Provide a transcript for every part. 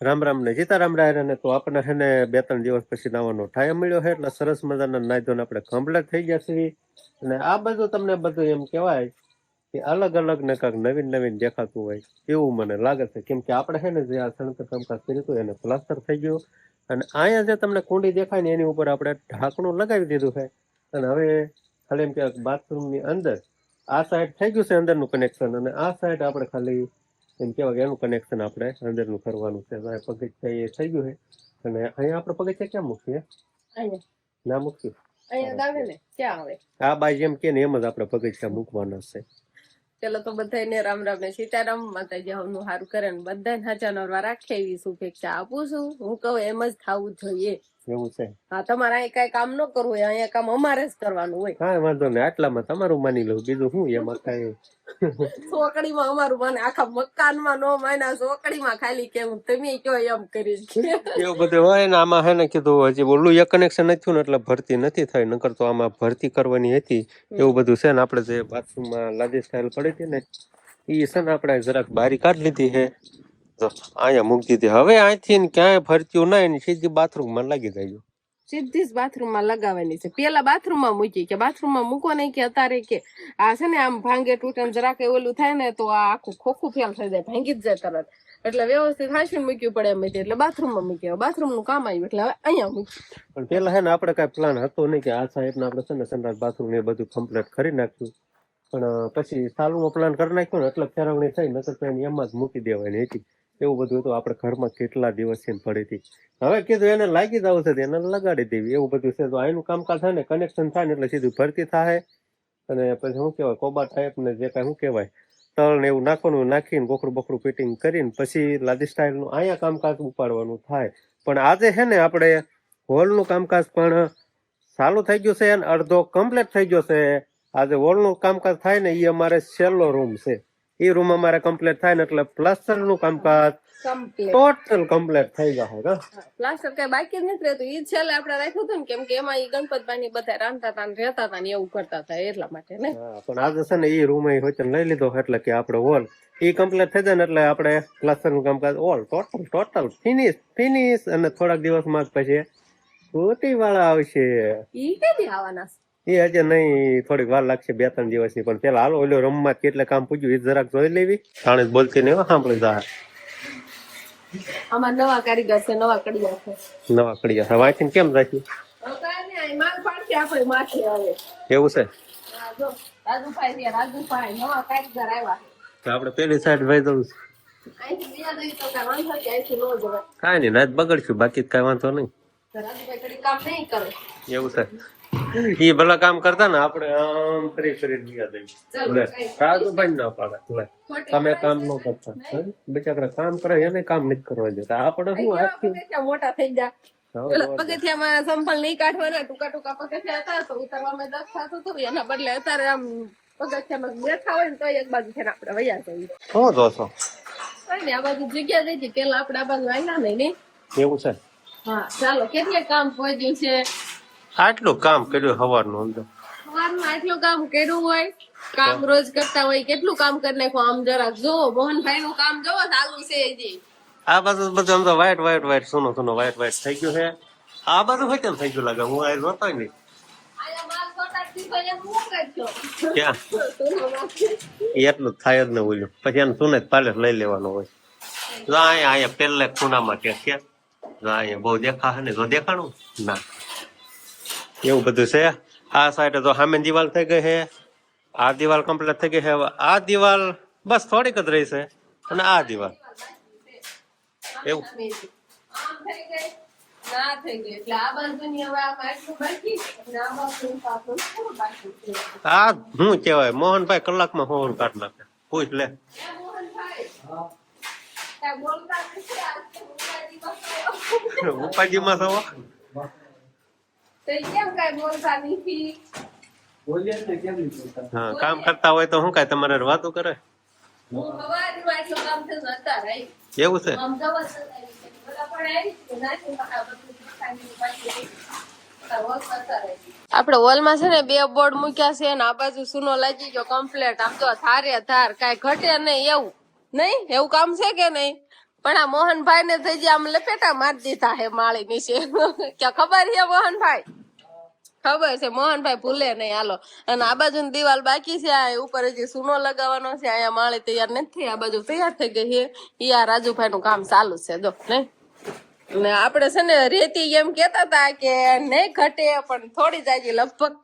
રામ રામ ને સીતારામ રાય ને તો આપણને છે બે ત્રણ દિવસ પછી નાવાનો ટાઈમ મળ્યો છે, એટલે સરસ મજાના નાઈ ધોઈને આપણે કમ્પ્લીટ થઈ ગયા છીએ. અને આ બધું તમને બધું એમ કહેવાય કે અલગ અલગ ને કાંક નવીન નવીન દેખાતું હોય એવું મને લાગે છે. કેમ કે આપણે છે ને જે આ સણકર કામકાજ કર્યું હતું એને પ્લાસ્ટર થઈ ગયું. અને અહીંયા જે તમને કુંડી દેખાય ને એની ઉપર આપણે ઢાંકણું લગાવી દીધું છે. અને હવે ખાલી એમ કે બાથરૂમની અંદર આ સાઈડ થઈ ગયું છે અંદરનું કનેક્શન અને આ સાઈડ આપણે ખાલી એમ કહેવાય કે એનું કનેક્શન આપણે અંદરનું કરવાનું છે. પગથિયા એ થઈ ગયું છે. અને અહીંયા આપણે પગથિયા ક્યાં મૂકીએ? ના મૂકીએ? અહીંયા જ આવે ને? ક્યાં આવે? આ બાજુ એમ કે ને એમ જ આપણે પગથિયા મૂકવાના છે. પેલો તો બધાને રામ રામ ને સીતારામ માતાજી હવનું સારું કરે ને બધાને હાચા નરવા રાખે એવી શુભેચ્છા આપું છું. હું કહું એમ જ થવું જોઈએ. એવું છે. હા તમારે અહીં કઈ કામ ન કરવું હોય અહીંયા કામ અમારે જ કરવાનું હોય. કાંઈ વાંધો નહીં આટલામાં તમારું માની લઉં બીજું શું એમાં કઈ? ચોકડીમાં અમારું માને આખા મકાનમાં નો માયના ચોકડીમાં ખાલી કેવું તમે કયો એમ કરી એવું બધું હોય ને આમાં હે ને કીધું હજી ઓલું એક કનેક્શન નથી થયું ને એટલે ભરતી નથી થઈ નકર તો આમાં ભરતી કરવાની હતી. એવું બધું છે ને આપણે જે બાથરૂમમાં લાદી સ્ટાઇલ પડી હતી ને એ છે ને આપણે જરાક બારી કાઢી લીધી છે જો અહીંયા મૂકી દીધી. હવે અહીંથી ને ક્યાંય ભરતી નહીં ને સીધી બાથરૂમમાં લાગી જાય. સીધી જ બાથરૂમમાં લગાવવાની છે. પેલા બાથરૂમમાં મૂકી કે બાથરૂમમાં મૂકો નહીં કે અત્યારે કે આ છે ને આમ ભાંગે તૂટે ને જરાક ઓલું થાય ને તો આ આખું ખોખું ફેલ થઈ જાય ભાંગી જ જાય તરત. એટલે વ્યવસ્થિત હાંસી મૂક્યું પડે એમ એટલે બાથરૂમમાં મૂક્યું. બાથરૂમનું કામ આવ્યું એટલે હવે અહીંયા મૂક્યું. પણ પેલા હે ને આપણે કઈ પ્લાન હતો નહીં કે આ સાહેબને આપણે છે ને સનરાજ બાથરૂમ એ બધું કમ્પ્લીટ કરી નાખ્યું. પણ પછી સાલુમાં પ્લાન કરી નાખ્યો ને એટલે ફેરવણી થઈ નકર તો એમાં જ મૂકી દેવાની હતી. એવું બધું હતું. આપણે ઘરમાં કેટલા દિવસથી છે પડી હતી. હવે કીધું એને લાગી જ તો એને લગાડી દેવી. એવું બધું છે. તો આનું કામકાજ થાય ને કનેક્શન થાય ને એટલે સીધું ભરતી થાય. અને પછી શું કહેવાય? કોબા ટાઈપ ને જે કાંઈ શું કહેવાય? તળ ને એવું નાખવાનું, નાખીને બોકડું બોકડું ફિટિંગ કરીને પછી લાદી સ્ટાઇલનું અહીંયા કામકાજ ઉપાડવાનું થાય. પણ આજે છે ને આપણે હોલનું કામકાજ પણ ચાલુ થઈ ગયું છે અને અડધો કમ્પ્લીટ થઈ ગયો છે. આજે હોલનું કામકાજ થાય ને એ અમારે છેલ્લો રૂમ છે. એ રૂમ અમારે કમ્પ્લીટ થાય ને એટલે પ્લાસ્ટરનું કામકાજ ટોટલ કમ્પ્લીટ થઈ જશે પ્લાસ્ટર કઈ બાકી જ નથી રહેતું. એ છેલ્લે આપણે રાખ્યું હતું ને કેમ કે એમાં ઈ ગણપતભાઈ બધા રાંધતા હતા ને રહેતા હતા ને એવું કરતા હતા એટલા માટે ને. પણ આજે છે ને એ રૂમ એ હોય લઈ લીધો એટલે કે આપણે હોલ એ કમ્પ્લીટ થઈ જાય ને એટલે આપણે પ્લાસ્ટરનું કામકાજ all total total finish finish અને થોડાક દિવસમાં જ પછી સ્કૂટી વાળા આવશે. ઈ કેદી આવવાના? એ હજે નહીં થોડીક વાર લાગશે બે ત્રણ દિવસની પણ પેલા હાલો ઓલો રમવા કેટલે કામ પૂછ્યું એ જરાક જોઈ લેવી. જાણે બોલતી નહીં સાંભળી જા નવા કારીગર છે નવા કડિયા છે. નવા કડિયા હવે વાંચીને કેમ રાખ્યું? એવું છે? પેલી સાઈડ ભાઈ દઉં કાંઈ વાંધો નહીં, અહીંથી ન જવાય. નાચ બગડશું બાકી કઈ વાંધો નહીં. એવું છે. ઈ ભલા કામ કરતા ને આપણે આમ ફરી ફરી ગયા લે કઈ- રાજુભાઈ ના પાડે. તમે કામ ન કરતા. બિચારા કામ કરે એને કામ નથી કરવા દેતા. આપણે શું આખી? મોટા થઈ જા પગથિયામાં સંપલ નહીં કાઢવાના ટૂંકા ટૂંકા પગથિયા હતા તો ઉતારવામાં દસ થતું હતું એના બદલે અત્યારે આમ પગથિયામાં બેઠા હોય ને તો એક બાજુ છે આપણે વયા જઈએ. શું જોશો કઈ નહીં, આ બાજુ જગ્યા જઈ હતી પેલા આપણે આ બાજુ આવ્યા નહીં નહીં? એવું છે? હા ચાલો કેટલે કામ પહોંચ્યું છે? આટલું કામ કર્યું સવારનું અંદર? સવારનું આટલું કામ કર્યું હોય કામ રોજ કરતા હોય કેટલું કામ કરી નાખો આમ જરાક જો મોહનભાઈ નું કામ જોવો ચાલુ છે હજી આ બાજુ બધું આમ તો વાઈટ વાઈટ વ્હાઈટ સોનો સોનો વાઈટ વાઈટ થઈ ગયું છે. આ બાજુ હોય કેમ થઈ ગયું લાગે? હું આ જોતો નહીં એટલું થાય જ ને ઓલું પછી એને સુને પાલે લઈ લેવાનો હોય. અહીંયા અહીંયા પેલા ખૂણામાં કે અહીંયા બહુ દેખા છે ને જો દેખાણું? ના. એવું બધું છે? આ સાઈડ તો સામે દિવાલ થઈ ગઈ છે. આ દિવાલ કમ્પ્લીટ થઈ ગઈ છે. આ દિવાલ બસ થોડીક જ રહી છે. અને આ દિવાલ. એવું. આ શું કહેવાય? મોહનભાઈ કલાકમાં હોવાનું કાઢ નાખે. પૂછ લે. કાંઈ બોલતા નથી, તો કેમ કાંઈ બોલતા? હા કામ કરતા હોય તો શું કાંઈ તમારે વાતો કરે? હું કામ એવું છે? માં આપણે હોલમાં છે ને બે બોર્ડ મૂક્યા છે ને આ બાજુ સુનો લાગી ગયો કમ્પ્લેટ આમ તો ધારે ધાર કાઈ ઘટે નહીં એવું. નહીં? એવું કામ છે કે નહીં? પણ આ મોહનભાઈ ને થઈ ગયા આમ લપેટા મારી દીધા હે માળી નીચે ક્યાં ખબર છે મોહનભાઈ? ખબર છે મોહનભાઈ ભૂલે નહીં. હાલો. અને આ બાજુ દિવાલ બાકી છે આ ઉપર હજી સૂનો લગાવવાનો છે. અહીંયા માળી તૈયાર નથી આ બાજુ તૈયાર થઈ ગઈ છે. એ આ રાજુભાઈ નું કામ ચાલુ છે. જો નહીં ને આપણે છે ને રેતી એમ કેતા હતા કે નહીં ઘટે પણ થોડી જાય લગભગ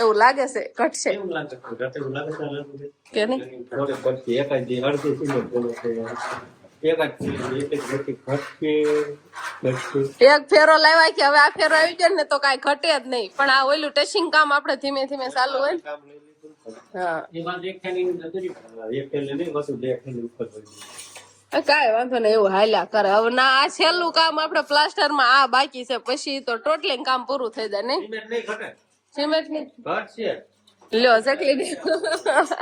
એવું લાગે છે ઘટશે? કે નહીં? એક ફેરો લાવ્યા કે હવે આ ફેરો આવી જાય ને તો કાંઈ ઘટે જ નહીં. પણ આ ઓલું ટેસ્ટિંગ કામ આપણે ધીમે ધીમે ચાલુ હોય ને. ગયું. કાંઈ વાંધો નહીં એવું હાલ્યા કરે. હવે ના આ છેલ્લું કામ આપણે પ્લાસ્ટરમાં આ બાકી છે. પછી તો ટોટલી કામ પૂરું થઈ જાય નહીં. સિમેન્ટ નહીં ઘટે. સિમેન્ટની લ્યો આવો.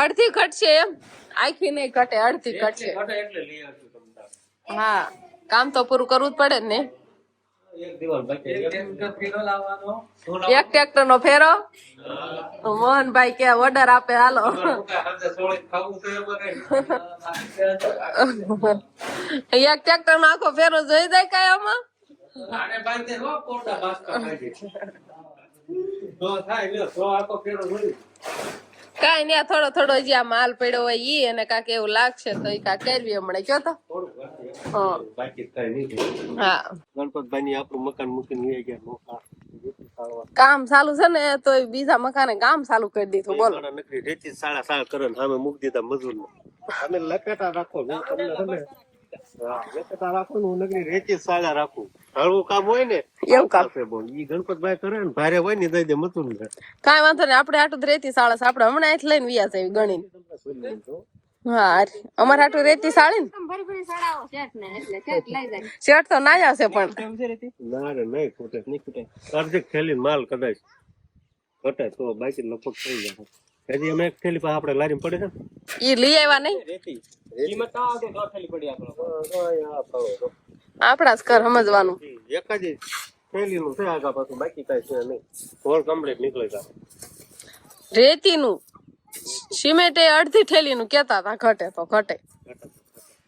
અડધી ઘટશે એમ. આખી નહીં ઘટે અડધી ઘટશે. હા કામ તો પૂરું કરવું જ પડે ને. એક દિવાલ બાકી એક એક ટ્રેક્ટર નો ફેરો? મોહનભાઈ કે ઓર્ડર આપે હાલો. એક ટ્રેક્ટર નો આખો ફેરો જોઈ જાય કઈ આમાં? કાંઈ નહીં થોડો થોડો જે આ માલ પડ્યો હોય ઈ અને કાંક એવું લાગશે તો ઈ કાંક કરવી હમણાં. કયો તો. હા. હા. ગણપતભાઈ ની આપણું મકાન મૂકીને ગયા કામ ચાલુ છે ને તો બીજા મકાને કામ ચાલુ કરી દીધું બોલો. રેતી સાડા સાડા કરે ને અમે મૂકી દીધા મજૂર અમે લકેટા રાખો તમને તમે હા, રાખો ને હું નકરી રેતી સાડા રાખું. હળવું કામ હોય ને એવું કામ. ઈ ગણપતભાઈ કરે ને ભારે હોય ને દઈ દે મતું ને. કાઈ વાંધો નહીં આપણે આટું રેતી સાળસ. આપણે હમણાં અહીંથી લઈને વ્યાસ આવી ગણીને. હા અમારે આટલું રેતી સાળી ને શેઠ તો ના આવશે પણ. ના રે નહીં ખૂટે નહીં ખૂટે. અડધી થેલી માલ કદાચ ઘટે તો બાકી લપક થઈ જાય. હજી અમે એક થેલી પાસે આપણે લારી પડે છે ઈ લઈ આવ્યા નહીં? રેતી. આપણા. જ કર સમજવાનું. એક જ થેલી નું છે આગા પાછું બાકી કઈ છે નહીં. હોલ કમ્પ્લીટ નીકળે જાય. રેતીનું. સિમેન્ટ એ અડધી થેલીનું કેતા હતા ઘટે તો ઘટે.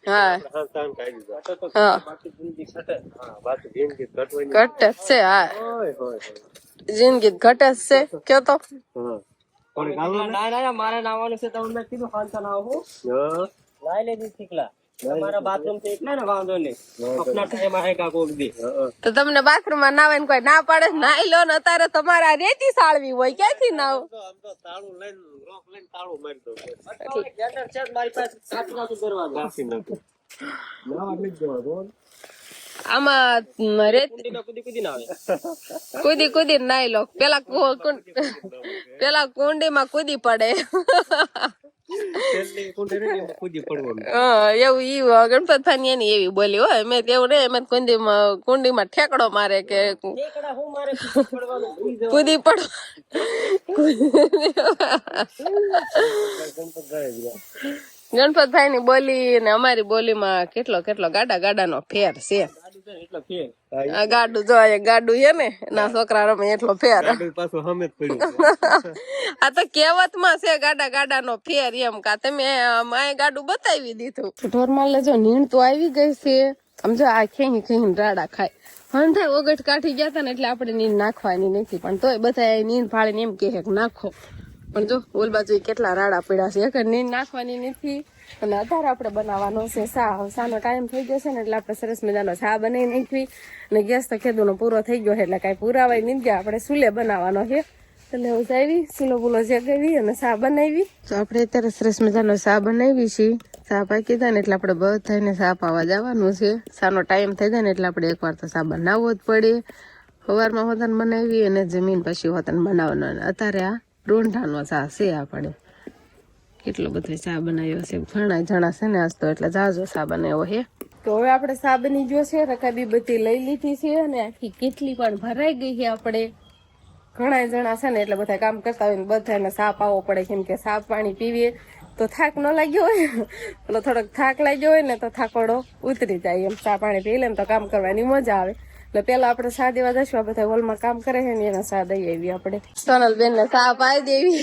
હા. હા તાન કાઢી દીધા હા. બાકી જિંદગી ઘટે. હા બાકી જિંદગી ઘટવાની. ઘટે જ છે હા. હોય હોય હોય જિંદગી ઘટે જ છે કયો તો? હા. થોડીક હાલો ને. મારે નાવાનું છે તો મેં કીધું હાલ નાવું હા. લાઈ લેજી શીખલા તો તમને બાથરૂમમાં નાવાય કોઈ ના પાડે? નાઈ લો ને અત્યારે તમારે આ રેતી સાળવી હોય ક્યાંથી નાવ તો આમ તો તાળું લઈને લોક લઈને તાળું મારી દઉં ગેટર છે જ મારી પાસે સાચું સાચું કરવાનું. નાખી. નાખું નાવા નથી જવાનું આમાં કુદી કુદી ના આવે. કૂદી કૂદી નાઈ લો. પેલા પેલા કુંડી માં કૂદી પડે. એમાં એવું ગણપતની એની એવી બોલી હોય મેં તો રે નહીં મેં કુંડી કુંડીમાં ઠેકડો મારે કે ઠેકડા હું મારે કુદી પડ ગણપતભાઈ ની બોલી ને અમારી બોલીમાં કેટલો કેટલો ગાડા ગાડાનો ફેર છે. ગાડું છે ને ફેર આ ગાડું જો આ ગાડું છે ને ના છોકરા રમે એટલો ફેર. પાછું સામે જ પડ્યું છે. આ તો કહેવતમાં છે ગાડા ગાડાનો ફેર એમ કા. તમે માએ ગાડું બતાવી દીધું. ઢોરમાં લેજો નીણ તો આવી ગઈ છે. સમજો આ ખેહી ખેહી રાડા ખાય. હંધાય ઓગટ કાઢી ગયા હતા ને એટલે આપણે નીંદ નાખવાની નથી. પણ તોય બધા નીંદ ફાળીને એમ કહે કે નાખો. પણ જો ઓલ બાજુ કેટલા રાડા પડ્યા છે. નીંદ નાખવાની નથી. અને અત્યારે આપણે બનાવવાનો છે સા સાનો ટાઈમ થઈ ગયો છે ને એટલે આપણે સરસ મજાનો સા બનાવી નાખવી. અને ગેસ તો ખેદુનો પૂરો થઈ ગયો છે એટલે કાંઈ પુરાવાય નહીં ગયા આપણે સુલે બનાવવાનો છે. એટલે હું જાવી સુલો બુલો જગાવી અને સા બનાવી. તો આપણે અત્યારે સરસ મજાનો સા બનાવી છીએ. સા પાકી જાય ને એટલે આપણે બધાને સા પાવા જવાનું છે. સાનો ટાઈમ થઈ જાય ને એટલે આપણે એકવાર તો સા બનાવવો જ પડે. સવારમાં હોતન બનાવી અને જમીન પછી હોતન બનાવવાનો. અને અત્યારે આ રૂંઢાનો સા છે આપણે. કેટલો બધો ચા બનાવ્યો છે? ઘણા જણા છે ને આજ તો એટલે જાજો ચા બનાવ્યો છે. તો હવે આપણે ચા બની ગયો છે, રકાબી બધી લઈ લીધી છે અને આખી કેટલી પણ ભરાઈ ગઈ છે આપણે. ઘણા જણા છે ને એટલે બધા કામ કરતા હોય ને બધાને સાપ આવવો પડે કેમ કે સાપ પાણી પીવીએ તો થાક ન લાગ્યો હોય. એટલે થોડોક થાક લાગ્યો હોય ને તો થાકોડો ઉતરી જાય એમ. ચા પાણી પી લે તો કામ કરવાની મજા આવે. એટલે પેલા આપણે સા દેવા જશું આ બધા હોલમાં કામ કરે છે ને એના સા દઈ આવી આપણે. સોનલ બેન ને સા પાઈ દેવી.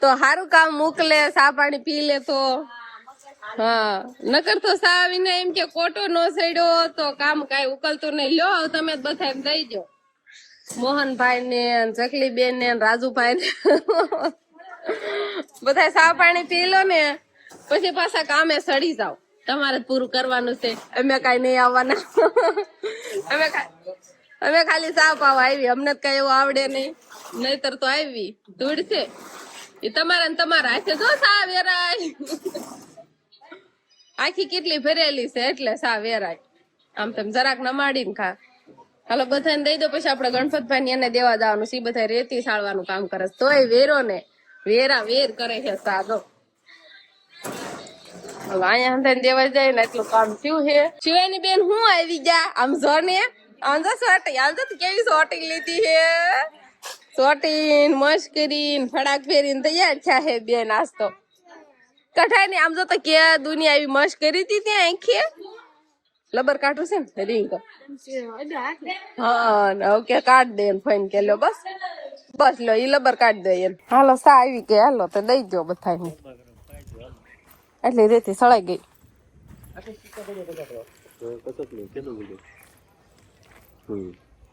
તો સારું કામ મોકલે, સા પાણી પી લે તો. હા. નકર તો સા આવીને એમ કે કોટો નો સડ્યો તો કામ કાંઈ ઉકલતું નહીં. લ્યો તમે બધા એમ દઈ દો. મોહનભાઈ ને ચકલી બેન ને રાજુભાઈ ને બધા સા પાણી પી લો ને, પછી પાછા કામે સડી જાવ તમારે પૂરું કરવાનું છે. અમે કઈ નહીં આવવાના. અમે અમે ખાલી સાપ આવા આવી. અમને કઈ એવું આવડે નહીં. નહીતર તો આવી. ધૂળ છે એ તમારા ને તમારા હાથે જો સા વેરાય. આખી કેટલી ભરેલી છે એટલે સા વેરાય. આમ તેમ જરાક નમાડીને ખા. હાલો બધાને દઈ દો પછી આપણે ગણપતભાઈ ને એને દેવા જવાનું છે. બધા રેતી સાળવાનું કામ કરે તોય વેરો ને. વેરા વેર કરે છે સાદો અહીંયા અંદર દેવા જાય ને એટલું કામ થયું છે શિવાની બેન હું આવી જા આમ જો ને આમ જો સોટી આમ જો કેવી સોટી લીધી છે સોટીન મસ્કરીન ફડાક ફેરીને તૈયાર થયા છે બેન આજ તો કઠાઈ ને આમ જો તો કે દુનિયા આવી મસ્ત કરી હતી ત્યાં આંખી લબર કાઢું છે ને રિંગ હા ને હવે કે કાઢ દે એમ ફાઈન કે લો બસ બસ લો ઈ લબર કાઢ દે એમ હાલો સા આવી કે હાલો તો દઈ દો બધાને એટલે રેતી સળાઈ ગઈ.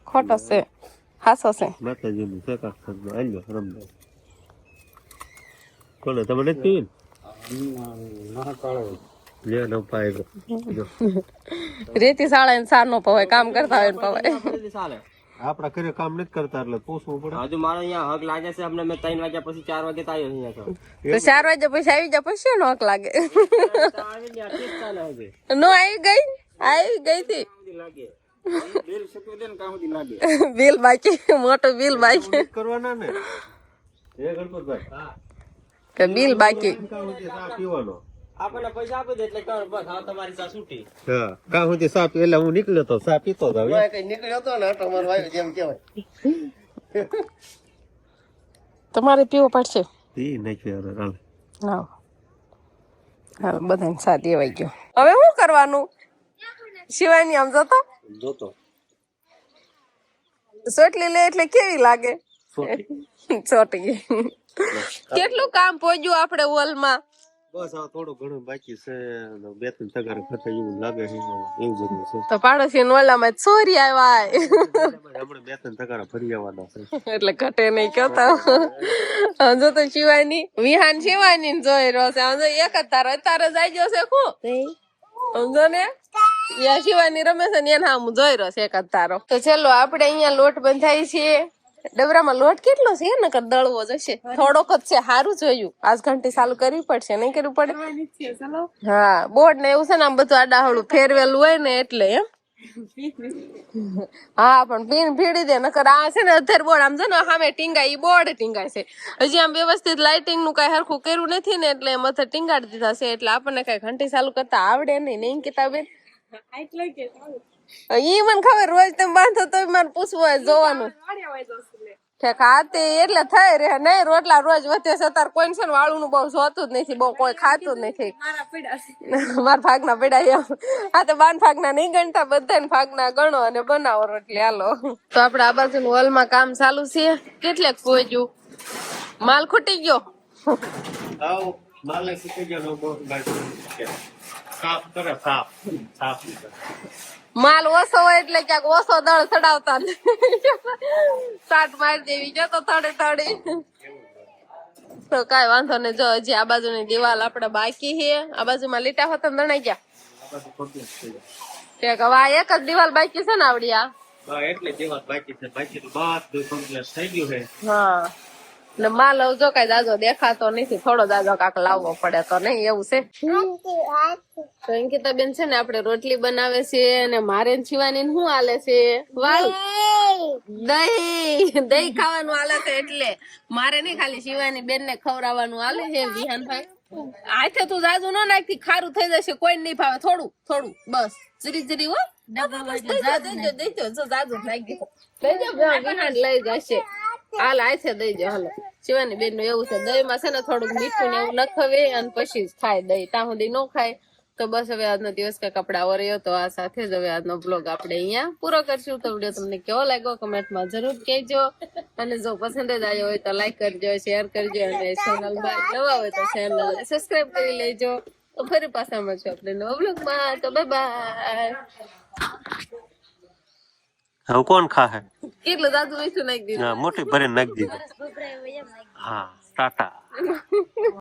ખોટો છે હાસો છે માતાજીનું છે કાંક થતું. આલ્યો, રમજો. કોને તમે નથી પીવી ને લે ન પાય ગો. જો. રેતી સાળે સાર નો પવાય કામ કરતા હોય ને પવાય આપણા ઘરે કામ નથી કરતા એટલે પૂછવું પડે. હજુ મારો અહીંયા હક લાગે છે અમને મેં ત્રણ વાગ્યા પછી ચાર વાગે તો આવ્યો અહીંયા તો. ચાર વાગે પછી આવી જા પછી નોક લાગે? તો આવી ગયા, ઠીક ચાલે હજુ. નો આવી ગઈ આવી ગઈ હતી. બિલ ચૂકવી દે ને કાં સુધી લાગે. બિલ બાકી મોટો બિલ બાકી. કરવાના ને? હે ગણપતભાઈ? કે બિલ બાકી. પીવાનો? આપણને પૈસા આપી દે એટલે કહો, બસ હવે તમારી ચા છૂટી. હા કાં સુધી ચા પી એટલે હું નીકળ્યો તો ચા પીતો જ હવે તમારે પીવો પડશે. ઈ નાખ્યો હવે, હાલ. હા. બધાને સાથ દેવાઈ ગયો. હવે શું કરવાનું? શિવાની આમ જતો? જોતો. સોટલી લે એટલે કેવી લાગે? સોટી. ચોટી. કેટલું કામ પહોંચ્યું આપણે હોલમાં? બસ આ થોડું ઘણું બાકી છે બે ત્રણ ટકા ખર્ચા એવું લાગે છે એવું બધું છે. તો પાડોશી ઓલામાં ચોરી આવ્યા હમણાં બે ત્રણ ટકા ફરી આવવાના છે. એટલે ઘટે નહીં કહેતા. જો તો શિવાની વિહાન શિવાની ને જોઈ રહ્યો છે. આમ એક જ તારો તારો જાય ગયો છે ખુ. સમજો ને યા શિવાની રમે છે ને એના હું જોઈ રહ્યો છે એક જ તારો. તો ચલો આપણે અહીંયા લોટ બંધાય છે ડબરામાં લોટ કેટલો છે? નકર દળવો જશે થોડોક જ છે. સારું જોયું આજ ઘંટી ચાલુ કરવી પડશે. નહીં કરવું પડે? હા. બોર્ડ ને એવું છે ને આમ બધું આડાહળું. ફેરવેલું હોય ને એટલે એમ. હા પણ પીન ભીડી દે. નકર આ છે ને અત્યારે બોર્ડ. આમ છે ને સામે ટીંગાય ઈ બોર્ડ ટીંગાય છે. હજી આમ વ્યવસ્થિત લાઇટિંગનું કઈ હરખું કર્યું નથી ને એટલે એમ અત્યારે ટીંગાડી દીધા છે. એટલે આપણને કઈ ઘંટી ચાલુ કરતા આવડે નહીં. નહીં કિતાબેન ઈ મને ખબર રોજ તમે બાંધો તો મને પૂછવું હોય જોવાનું. ઠેક હા તે એટલે થઈ રે નહીં રોટલા રોજ વધે છે. તાર કોઈ છે ને વાળું નું બહુ જોતું જ નથી બહુ કોઈ ખાતું જ નથી. મારા ભાગના પડ્યા એમ. આ તો બાન ભાગના નહીં ગણતા બધા ભાગના ગણો અને બનાવો રોટલી. હાલો. તો આપડે આ બાજુ હોલમાં કામ ચાલુ છે. કેટલેક પહોંચ્યું માલ ખૂટી ગયો. માલ ખૂટી ગયો સાફ કરે સાફ સાફ માલ ઓછો હોય એટલે ક્યાંક ઓછો દળ ચડાવતા સાટ મારી દેવી જતો થડે થડે તો કઈ વાંધો નહીં. જો હજી આ બાજુ ની દિવાલ આપડે બાકી છે. આ બાજુ માં લીટા હોતા દણાઈ ગયા. કે હવે આ એક જ દિવાલ બાકી છે ને આવડી આ? એટલે દિવાલ બાકી છે. બાકી તો બધું કમ્પ્લીટ થઈ ગયું છે. હા. ને માં લવજો કઈ દાદો દેખાતો નથી થોડો દાદો કાક લાવવો પડે તો નહીં એવું છે? તો અંકિતા બેન છે ને આપણે રોટલી બનાવે છે અને મારે ને શું હાલે છે? વાલ? દહીં. દહીં ખાવાનું હાલે છે એટલે. મારે નહીં ખાલી શિવાની બેન ને ખવડાવવાનું હાલે છે વિહાનભાઈ. આથે તું જાજુ ન નાખતી ખારું થઈ જશે કોઈ નહીં ભાવે થોડું થોડું બસ. જરી જરી હો. જાજુ વિહાન લઈ જશે. હાલ આથે દઈ દો, હાલો. શિવાની બેનનું એવું છે દહીં માં છે ને થોડુંક મીઠું ને એવું નખવે અને પછી ખાય દહીં. ત્યાં સુધી ન ખાય. તો બસ હવે આજનો દિવસ કઈ કપડા વર્યો તો આ સાથે જ હવે આજનો બ્લોગ આપણે અહીંયા પૂરો કરશું. તો વીડિયો તમને કેવો લાગ્યો કમેન્ટમાં જરૂર કહેજો. અને જો પસંદ જ આવ્યો હોય તો લાઈક કરજો શેર કરજો અને ચેનલમાં નવા હોય તો ચેનલ સબસ્ક્રાઇબ કરી લેજો. તો ફરી પાછા મળશું આપણે નવા બ્લોગમાં તો બાય હવે કોણ ખાહે? કેટલું દાદુ નાખી દીધું. મોટી ભરીને નાખી દીધું. હા ટાટા.